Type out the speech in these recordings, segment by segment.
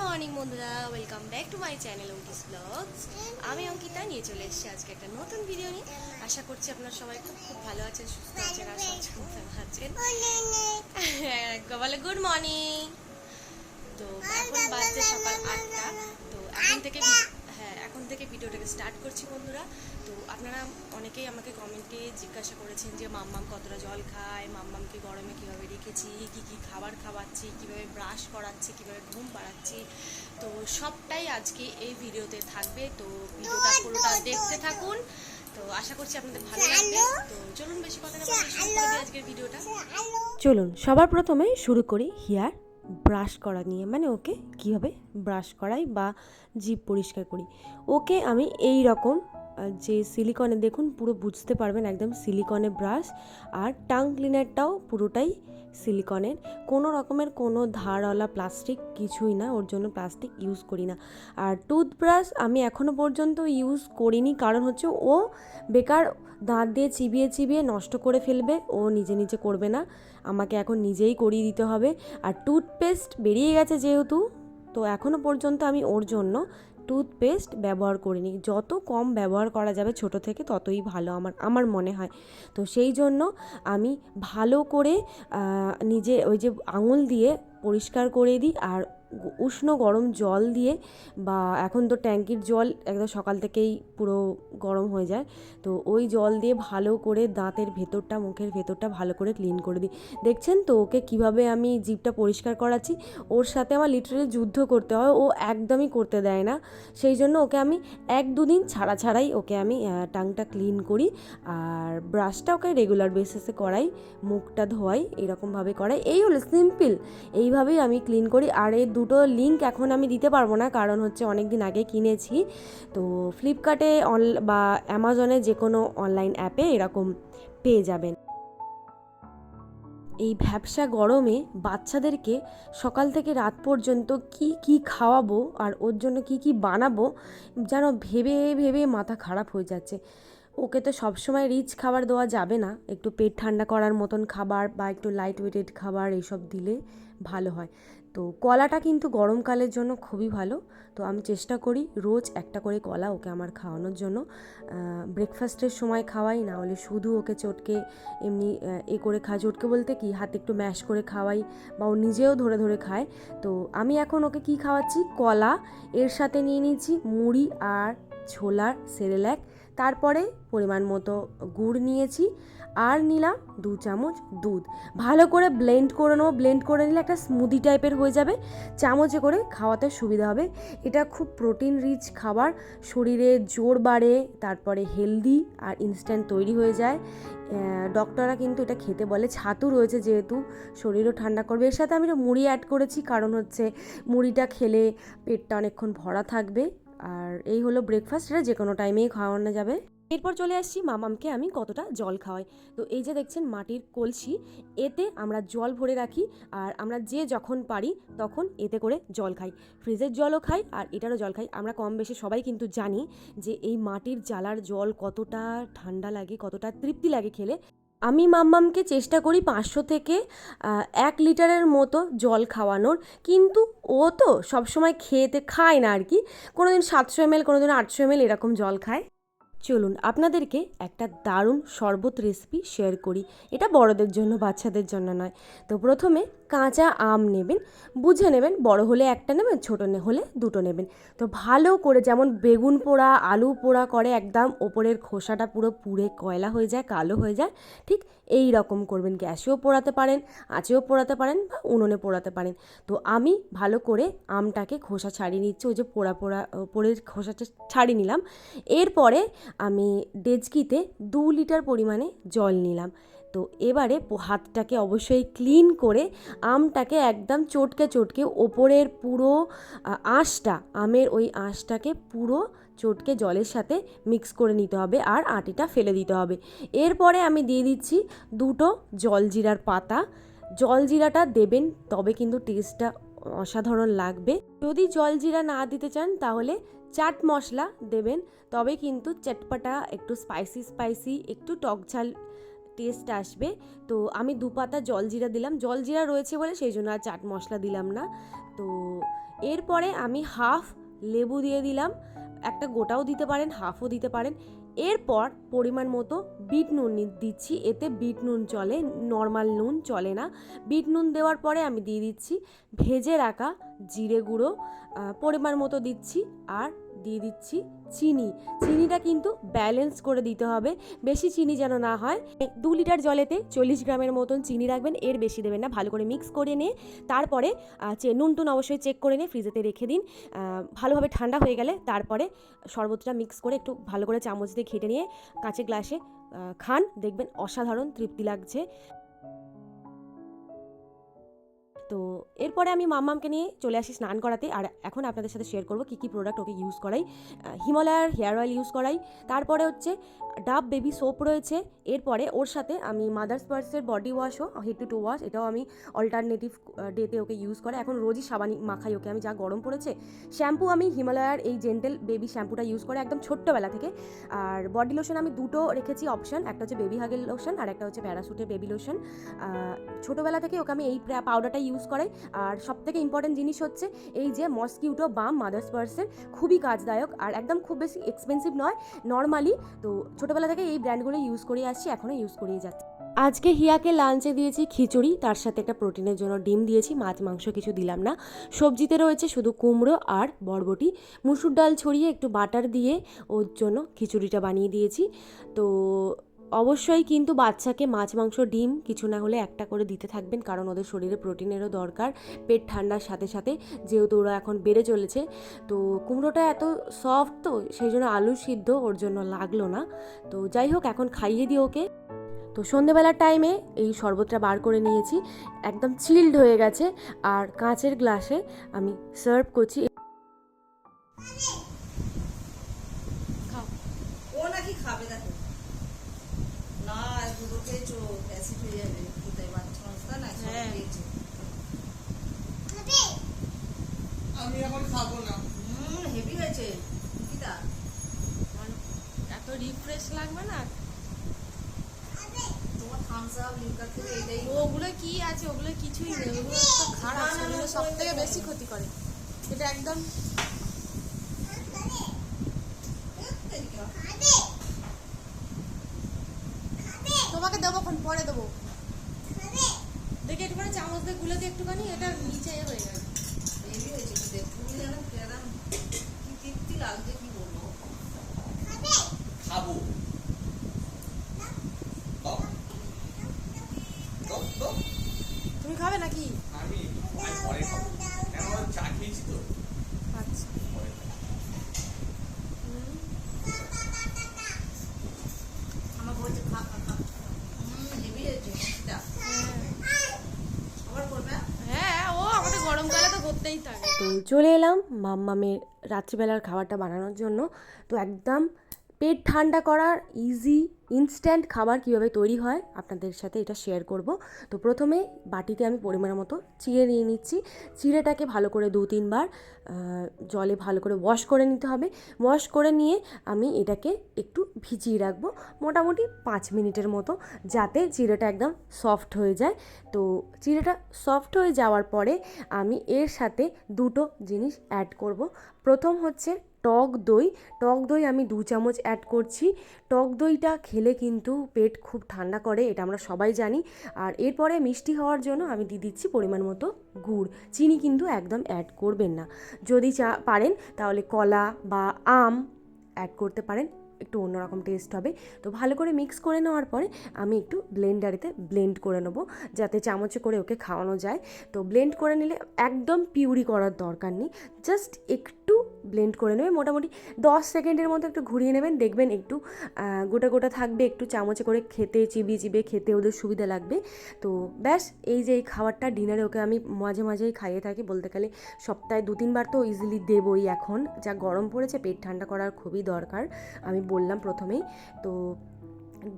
Morning বন্ধুরা welcome back to my channel Anki's blogs আমি অঙ্কিতা নিয়ে চলে এসেছি আজকে একটা নতুন ভিডিও নিয়ে। আশা করছি আপনার সবাই খুব খুব ভালো আছেন সুস্থ আছেন আর সচেতন আছেন। হ্যাঁ, বলে গুড মর্নিং তো এখন বাজছে সকাল আটটা। তো এখন থেকে এখন থেকে ভিডিওটাকে স্টার্ট করছি বন্ধুরা। তো আপনারা অনেকেই আমাকে কমেন্টে জিজ্ঞাসা করেছেন যে মাম্মাম কতটা জল খায়? মাম্মামকে গরমে কীভাবে রেখেছি? কী কী খাবার খাওয়াচ্ছি? কীভাবে ব্রাশ করাচ্ছি? কীভাবে ঘুম পাড়াচ্ছি? তো সবটাই আজকে এই ভিডিওতে থাকবে। তো ভিডিওটা পুরোটা দেখতে থাকুন। তো আশা করছি আপনাদের ভালো লাগবে। তো চলুন বেশি কথা না আজকের ভিডিওটা। চলুন সবার প্রথমে শুরু করি হেয়ার। ব্রাশ করা নিয়ে মানে ওকে কীভাবে ব্রাশ করাই বা জিভ পরিষ্কার করি। ওকে আমি এই রকম যে সিলিকনে দেখুন, পুরো বুঝতে পারবেন একদম সিলিকনে ব্রাশ আর টাং ক্লিনারটাও পুরোটাই সিলিকনের কোনো রকমের কোনো ধারওয়ালা প্লাস্টিক কিছুই না, ওর জন্য প্লাস্টিক ইউজ করি না। আর টুথব্রাশ আমি এখনও পর্যন্ত ইউজ করিনি, কারণ হচ্ছে ও বেকার দাঁত দিয়ে চিবিয়ে চিবিয়ে নষ্ট করে ফেলবে, ও নিজে নিজে করবে না। আমাকে এখন নিজেই করিয়ে দিতে হবে। আর টুথপেস্ট বেরিয়ে গেছে যেহেতু, তো এখনও পর্যন্ত আমি ওর জন্য টুথপেস্ট ব্যবহার করিনি। যত কম ব্যবহার করা যাবে ছোট থেকে ততই ভালো আমার আমার মনে হয়। তো সেই জন্য আমি ভালো করে নিজে ওই যে আঙুল দিয়ে পরিষ্কার করে দিই আর উষ্ণ গরম জল দিয়ে বা এখন তো ট্যাঙ্কির জল একদম সকাল থেকেই পুরো গরম হয়ে যায়, তো ওই জল দিয়ে ভালো করে দাঁতের ভেতরটা, মুখের ভেতরটা ভালো করে ক্লিন করে দিই। দেখছেন তো ওকে কীভাবে আমি জিভটা পরিষ্কার করাচ্ছি? ওর সাথে আমার লিটারেলি যুদ্ধ করতে হয়, ও একদমই করতে দেয় না। সেই জন্য ওকে আমি এক দুদিন ছাড়া ছাড়াই ওকে আমি টাংটা ক্লিন করি আর ব্রাশটা ওকে রেগুলার বেসিসে করাই, মুখটা ধোয়াই, এরকমভাবে করাই। এই হলো সিম্পল এইভাবেই আমি ক্লিন করি। আর এই দুটো লিঙ্ক এখন আমি দিতে পারব না, কারণ হচ্ছে অনেক দিন আগে কিনেছি। তো ফ্লিপকার্টে অন, বা অ্যামাজনে যে কোনো অনলাইন অ্যাপে এরকম পেয়ে যাবেন। এই ভ্যাবসা গরমে বাচ্চাদেরকে সকাল থেকে রাত পর্যন্ত কি কি খাওয়াবো আর ওর জন্য কি কি বানাবো যেন ভেবে ভেবে মাথা খারাপ হয়ে যাচ্ছে। ওকে তো সবসময় রিচ খাবার দেওয়া যাবে না, একটু পেট ঠান্ডা করার মতন খাবার বা একটু লাইট ওয়েটেড খাবার এইসব দিলে ভালো হয়। তো কলাটা কিন্তু গরমকালের জন্য খুবই ভালো। তো আমি চেষ্টা করি রোজ একটা করে কলা ওকে আমার খাওয়ানোর জন্য। ব্রেকফাস্টের সময় খাওয়াই, না হলে শুধু ওকে চটকে এমনি এ করে খা চটকে বলতে কি, হাতে একটু ম্যাশ করে খাওয়াই বা ও নিজেও ধরে ধরে খায়। তো আমি এখন ওকে কি খাওয়াচ্ছি? কলা, এর সাথে নিয়ে নিয়েছি মুড়ি আর ছোলার সেরেল্যাক তারপরে পরিমাণ মতো গুড় নিয়েছি আর নিলাম দু চামচ দুধ। ভালো করে ব্লেন্ড করে নেব। ব্লেন্ড করে নিলে একটা স্মুদি টাইপের হয়ে যাবে। চামচে করে খাওয়াতে সুবিধা হবে। এটা খুব প্রোটিন রিচ খাবার। শরীরে জোর বাড়ে, তারপরে হেলদি আর ইনস্ট্যান্ট তৈরি হয়ে যায়। ডক্টররা কিন্তু এটা খেতে বলে। ছাতু রয়েছে যেহেতু, শরীরও ঠান্ডা করবে। এর সাথে আমি মুড়ি অ্যাড করেছি। কারণ হচ্ছে মুড়িটা খেলে পেটটা অনেকক্ষণ ভরা থাকবে। আর এই হলো ব্রেকফাস্ট এটা যে কোনো টাইমেই খাওয়ানো যাবে। এরপর চলে আসছি, মামামকে আমি কতটা জল খাওয়াই। তো এই যে দেখছেন মাটির কলসি, এতে আমরা জল ভরে রাখি আর আমরা যে যখন পারি তখন এতে করে জল খাই। ফ্রিজের জলও খাই আর এটারও জল খাই। আমরা কম বেশি সবাই কিন্তু জানি যে এই মাটির জ্বালার জল কতটা ঠান্ডা লাগে, কতটা তৃপ্তি লাগে খেলে। আমি মাম্মামকে চেষ্টা করি পাঁচশো থেকে এক লিটারের মতো জল খাওয়ানোর। কিন্তু ও তো সবসময় খেতে খায় না আর কি। কোনো দিন সাতশো এমএল কোনো দিন আটশো এমএল এরকম জল খায়। চলুন আপনাদেরকে একটা দারুণ শরবত রেসিপি শেয়ার করি। এটা বড়দের জন্য, বাচ্চাদের জন্য নয়। তো প্রথমে কাঁচা আম নেবেন, বুঝে নেবেন, বড় হলে একটা নেবেন, ছোটো হলে দুটো নেবেন। তো ভালো করে যেমন বেগুন পোড়া, আলু পোড়া করে একদম ওপরের খোসাটা পুরো পুড়ে কয়লা হয়ে যায়, কালো হয়ে যায়, ঠিক এই রকম করবেন। গ্যাসেও পোড়াতে পারেন, আঁচেও পোড়াতে পারেন বা উনুনে পোড়াতে পারেন। তো আমি ভালো করে আমটাকে খোসা ছাড়িয়ে নিচ্ছি, ওই যে পোড়া পোড়া, ওপরের খোসাটা ছাড়িয়ে নিলাম। এরপরে আমি ডেজকিতে দু লিটার পরিমাণে জল নিলাম। তো এবারে হাতটাকে অবশ্যই ক্লিন করে আমটাকে একদম চটকে চটকে ওপরের পুরো আঁশটা, আমের ওই আঁশটাকে পুরো চটকে জলের সাথে মিক্স করে নিতে হবে আর আটিটা ফেলে দিতে হবে। এরপরে আমি দিয়ে দিচ্ছি দুটো জলজিরার পাতা। জলজিরাটা দেবেন তবে কিন্তু টেস্টটা অসাধারণ লাগবে। যদি জলজিরা না দিতে চান তাহলে চাট মশলা দেবেন, তবে কিন্তু চটপটা একটু স্পাইসি স্পাইসি একটু টক ঝাল টেস্ট আসবে। তো আমি দু পাতা জলজিরা দিলাম। জলজিরা রয়েছে বলে সেই জন্য আর চাট মশলা দিলাম না। তো এরপরে আমি হাফ লেবু দিয়ে দিলাম। একটা গোটাও দিতে পারেন হাফও দিতে পারেন। এরপর পরিমাণ মতো বিট নুন দিচ্ছি, এতে বিট নুন চলে নর্মাল নুন চলে না। বিট নুন দেওয়ার পরে আমি দিয়ে দিচ্ছি ভেজে রাখা জিরে গুঁড়ো পরিমাণ মতো দিচ্ছি, আর দিয়ে দিচ্ছি চিনি। চিনিটা কিন্তু ব্যালেন্স করে দিতে হবে। বেশি চিনি যেন না হয়। দু লিটার জলেতে চল্লিশ গ্রামের মতন চিনি রাখবেন, এর বেশি দেবেন না। ভালো করে মিক্স করে নিয়ে তারপরে নুন টুন অবশ্যই চেক করে নিয়ে ফ্রিজেতে রেখে দিন। ভালোভাবে ঠান্ডা হয়ে গেলে তারপরে শরবতটা মিক্স করে একটু ভালো করে চামচ দিয়ে ঘেটে নিয়ে কাঁচের গ্লাসে খান। দেখবেন অসাধারণ তৃপ্তি লাগছে। তো এরপরে আমি মাম্মামকে নিয়ে চলে আসি স্নান করাতে। আর এখন আপনাদের সাথে শেয়ার করব কী কী প্রোডাক্ট ওকে ইউজ করাই। হিমালয়ার হেয়ার অয়েল ইউজ করাই। তারপরে হচ্ছে ডাব বেবি সোপ রয়েছে। এরপরে ওর সাথে আমি মাদার্স পার্সের বডি ওয়াশও হেড টু টু ওয়াশ এটাও আমি অল্টারনেটিভ ডেতে ওকে ইউজ করে এখন রোজই সাবানি মাখাই ওকে। আমি যা গরম পড়েছে শ্যাম্পু আমি হিমালয়ার এই জেন্টেল বেবি শ্যাম্পুটা ইউজ করে একদম ছোট্টবেলা থেকে। আর বডি লোশন আমি দুটো রেখেছি অপশন একটা হচ্ছে বেবি হাগের লোশন আর একটা হচ্ছে প্যারাশুটের বেবি লোশন ছোটোবেলা থেকে ওকে আমি এই পাউডারটা ইউজ করাই। আর সব থেকে ইম্পর্টেন্ট জিনিস হচ্ছে এই যে মসকিউটো বাম মাদার্স পার্সের খুবই কাজদায়ক আর একদম খুব বেশি এক্সপেন্সিভ নয় নর্মালি তো ছোটোবেলা থেকে এই ব্র্যান্ডগুলো ইউজ করেই আসছি, এখনও ইউজ করেই যাচ্ছি। আজকে হিয়াকে লাঞ্চে দিয়েছি খিচুড়ি, তার সাথে একটা প্রোটিনের জন্য ডিম দিয়েছি, মাছ, মাংস কিছু দিলাম না। সবজিতে রয়েছে শুধু কুমড়ো আর বরবটি। মুসুর ডাল ছড়িয়ে একটু বাটার দিয়ে ওর জন্য খিচুড়িটা বানিয়ে দিয়েছি। তো অবশ্যই কিন্তু বাচ্চাকে মাছ, মাংস, ডিম কিছু না হলে একটা করে দিতে থাকবেন, কারণ ওদের শরীরে প্রোটিনেরও দরকার, পেট ঠান্ডার সাথে সাথে, যেহেতু ওরা এখন বেড়ে চলেছে। তো কুমড়োটা এত সফট তো, সেই জন্য আলু সিদ্ধ ওর জন্য লাগল না। তো যাই হোক, এখন খাইয়ে দিই ওকে। তো সন্ধেবেলার টাইমে এই শরবতটা বার করে নিয়েছি, একদম চিল্ড হয়ে গেছে, আর কাঁচের গ্লাসে আমি সার্ভ করছি। খাবে দেখো না দুটো খেয়েছো অ্যাসিড হয়ে যাবে কোথায় বাচ্চা মানুষ তাই না সব হ্যাঁ। খেয়েছে আমি এখন খাব না হুম হেভি হয়েছে নিকিতা মানে এত রিফ্রেশ লাগবে না তোমার থামস আপ লিকার ওগুলো কি আছে ওগুলো কিছুই নেই ওগুলো তো খারাপ সব থেকে বেশি ক্ষতি করে এটা একদম তোমাকে দেবো এখন পরে দেবো। দেখে একটুখানি চামচ দিয়ে গুলে দিয়ে একটুখানি এটা নিচে হয়ে গেছে হেভি হয়েছে কি দেখ তুমি যেন কেরাম কি তৃপ্তি লাগছে কি বলব খাব দাও। দাও, দাও। তুমি খাবে নাকি আমি আমি পরে খাব কেন বলো, চা খেয়েছি তো আচ্ছা পরে খাব। হুম। আমার বলছে খা খা খা হুম হেভি হয়েছে নিকিতা আবার করবে হ্যাঁ ও আমাদের গরমকালে তো থাকে। তো চলে এলাম মাম্মামের রাত্রিবেলার খাবারটা বানানোর জন্য। তো একদম পেট ঠান্ডা করার ইজি ইনস্ট্যান্ট খাবার কীভাবে তৈরি হয় আপনাদের সাথে এটা শেয়ার করব। তো প্রথমে বাটিতে আমি পরিমাণ মতো চিড়ে নিয়ে নিচ্ছি। চিড়েটাকে ভালো করে দু তিনবার জলে ভালো করে ওয়াশ করে নিতে হবে। ওয়াশ করে নিয়ে আমি এটাকে একটু ভিজিয়ে রাখব মোটামুটি পাঁচ মিনিটের মতো যাতে চিড়েটা একদম সফট হয়ে যায়। তো চিড়েটা সফট হয়ে যাওয়ার পরে আমি এর সাথে দুটো জিনিস অ্যাড করব। প্রথম হচ্ছে টক দই। টক দই আমি দু চামচ অ্যাড করছি। টক দইটা খেলে কিন্তু পেট খুব ঠান্ডা করে, এটা আমরা সবাই জানি। আর এরপরে মিষ্টি হওয়ার জন্য আমি দিয়ে দিচ্ছি পরিমাণ মতো গুড়। চিনি কিন্তু একদম অ্যাড করবেন না। যদি চা, পারেন তাহলে কলা বা আম অ্যাড করতে পারেন, একটু অন্যরকম টেস্ট হবে। তো ভালো করে মিক্স করে নেওয়ার পরে আমি একটু ব্লেন্ডারেতে ব্লেন্ড করে নেব, যাতে চামচে করে ওকে খাওয়ানো যায়। তো ব্লেন্ড করে নিলে একদম পিউরি করার দরকার নেই। জাস্ট একটু ব্লেন্ড করে নেবে। মোটামুটি দশ সেকেন্ডের মতো একটু ঘুরিয়ে নেবেন, দেখবেন একটু গোটা গোটা থাকবে, একটু চামচে করে খেতে চিবিয়ে চিবিয়ে খেতে ওদের সুবিধা লাগবে। তো ব্যাস, এই যে এই খাবারটা ডিনারে ওকে আমি মাঝে মাঝেই খাইয়ে থাকি, বলতে গেলে সপ্তাহে দু তিনবার তো ইজিলি দেবই এখন। যা গরম পড়েছে, পেট ঠান্ডা করার খুবই দরকার, আমি বললাম প্রথমেই। তো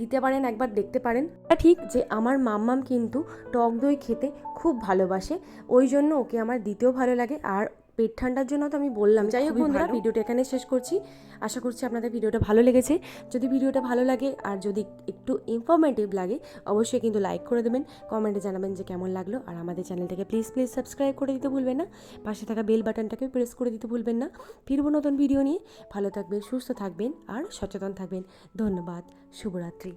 দিতে পারেন, একবার দেখতে পারেন। ঠিক যে আমার মাম্মাম কিন্তু টক দই খেতে খুব ভালোবাসে, ওই জন্য ওকে আমার দিতেও ভালো লাগে। আর পেট ঠান্ডার জন্য তো আমি বললাম। যাই হোক বন্ধুরা ভিডিওটা এখানে শেষ করছি। আশা করছি আপনাদের ভিডিওটা ভালো লেগেছে। যদি ভিডিওটা ভালো লাগে আর যদি একটু ইনফরমেটিভ লাগে অবশ্যই কিন্তু লাইক করে দেবেন। কমেন্টে জানাবেন যে কেমন লাগল। আর আমাদের চ্যানেলটাকে প্লিজ প্লিজ সাবস্ক্রাইব করে দিতে ভুলবেন না। পাশে থাকা বেল বাটনটাকে প্রেস করে দিতে ভুলবেন না। ফিরবো নতুন ভিডিও নিয়ে। ভালো থাকবেন সুস্থ থাকবেন আর সচেতন থাকবেন। ধন্যবাদ। শুভরাত্রি।